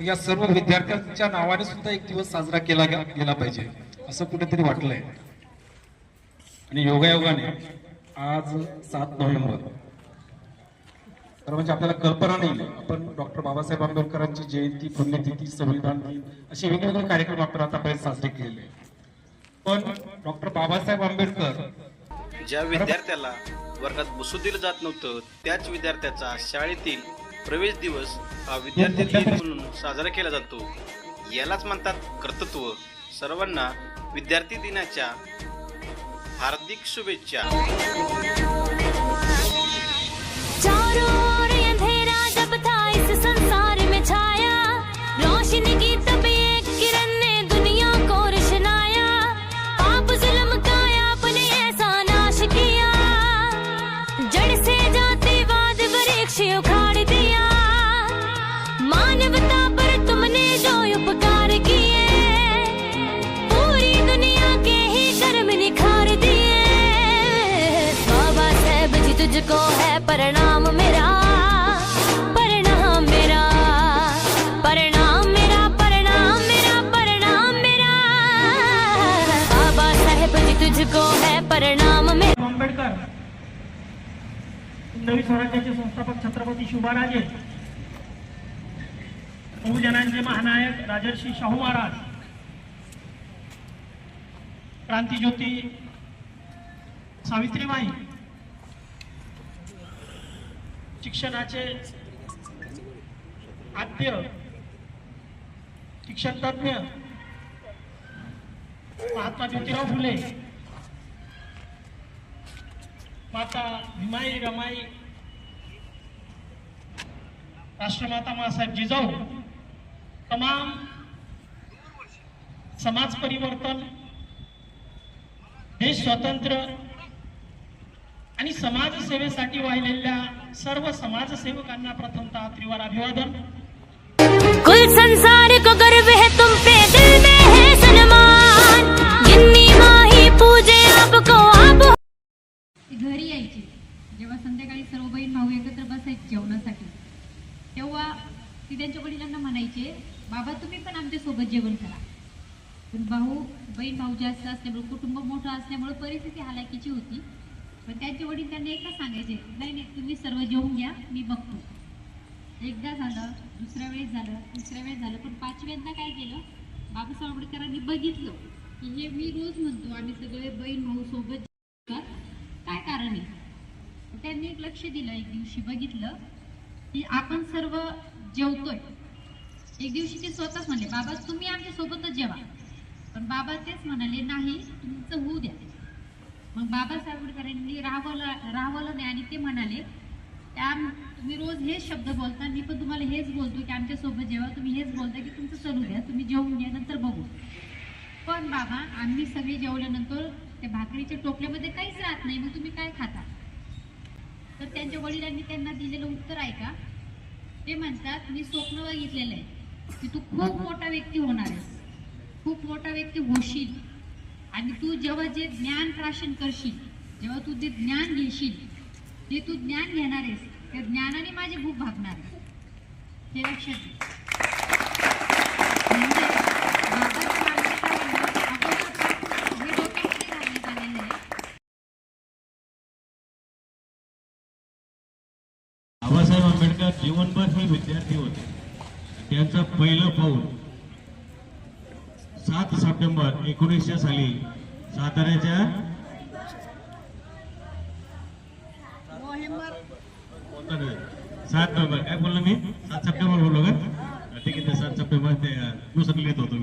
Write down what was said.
या सर्व विद्यार्थ्यांच्या नावाने सुद्धा एक दिवस साजरा केला गेला पाहिजे. असं कुठेतरी वाटलंय. आणि योगायोगाने आज सात नोव्हेंबर. तर म्हणजे आपल्याला कल्पना नाही आपण डॉक्टर बाबासाहेब आंबेडकरांची जयंती पुण्यतिथी संविधान दिन असे वेगवेगळे कार्यक्रम आपण आतापर्यंत साजरे केलेले पण डॉक्टर बाबासाहेब आंबेडकर ज्या विद्यार्थ्याला वर्गात बसू दिलं जात नव्हतं त्याच विद्यार्थ्याचा शाळेतील प्रवेश दिवस हा विद्यार्थी दिन म्हणून साजरा केला जातो. यालाच म्हणतात कर्तृत्व. सर्वांना विद्यार्थी दिनाच्या हार्दिक शुभेच्छा. तुझको है प्रणाम मेरा प्रणाम मेरा प्रणाम मेरा प्रणाम मेरा प्रणाम मेरा। बाबा साहेब जी, तुझको है प्रणाम मेरा। संस्थापक छत्रपती शिवराजे, बहुजनांचे महानायक राजर्षी शाहू महाराज, क्रांतीज्योती सावित्रीबाई शिक्षणाचे आद्य शिक्षण तज्ञ महात्मा ज्योतिराव फुले माता भीमाई रमाई राष्ट्रमाता मासाहेब जिजाऊ तमाम समाज परिवर्तन देश स्वतंत्र आणि समाजसेवेसाठी वाहिलेल्या सर्व समाजसेवकांना प्रथमतः त्रिवार अभिवादन. कुल संसार को गर्व है तुम पे दिल में है सन्मान। गिन्नी माही पूजे आपको आप ती घरी यायची जेव्हा संध्याकाळी सर्व बहीण भाऊ एकत्र बसायचे जेवणासाठी तेव्हा ती त्यांच्या वडिलांना म्हणायचे बाबा तुम्ही पण आमच्यासोबत जेवण करा. पण भाऊ बहीण भाऊ जास्त असल्यामुळे कुटुंब मोठं असल्यामुळे परिस्थिती हालाकीची होती. पण त्यांचे वडील त्यांना एकच सांगायचे नाही नाही तुम्ही सर्व जेवून घ्या मी बघतो. एकदा झालं दुसऱ्या वेळेस झालं तिसऱ्या वेळेस झालं पण पाचव्यांदा काय केलं बाबासाहेब आंबेडकरांनी बघितलं की हे मी रोज म्हणतो आम्ही सगळे बहीण भाऊ सोबत काय कारण आहे? त्यांनी एक लक्ष दिलं एक दिवशी बघितलं की आपण सर्व जेवतोय. एक दिवशी ते स्वतःच म्हणले बाबा तुम्ही आमच्या सोबतच जेवा. पण बाबा तेच म्हणाले नाही तुमचं होऊ द्या. मग बाबासाहेब आंबेडकरांनी राहवलं राहवलं नाही आणि ते म्हणाले त्या तुम्ही रोज हेच शब्द बोलता मी पण तुम्हाला हेच बोलतो की आमच्यासोबत जेव्हा तुम्ही हेच बोलता की तुमचं चलू द्या तुम्ही जेवून घ्या नंतर बघू. पण बाबा आम्ही सगळे जेवल्यानंतर त्या भाकरीच्या टोपल्यामध्ये काहीच राहत नाही मग तुम्ही काय खाता? तर त्यांच्या वडिलांनी त्यांना दिलेलं उत्तर ऐका. ते म्हणतात मी स्वप्न बघितलेलं आहे की तू खूप मोठा व्यक्ती होणार आहेस. खूप मोठा व्यक्ती होशील. आणि तू जेव्हा जे ज्ञान प्राशन करशील जेव्हा तू जे ज्ञान घेशील जे तू ज्ञान घेणार आहेस त्या ज्ञानाने माझी भूक भागणार आहे हे लक्षात घे. म्हणजे बाबासाहेब आंबेडकर जीवनभर हे विद्यार्थी होते त्यांचं पहिलं पाऊल सात सप्टेंबर एकोणीसशे साली साताऱ्याच्या? सात नोव्हेंबर काय बोललो मी सात सप्टेंबर बोललो का ठीक आहे सात सप्टेंबर ते दुसरं लिहित होतो.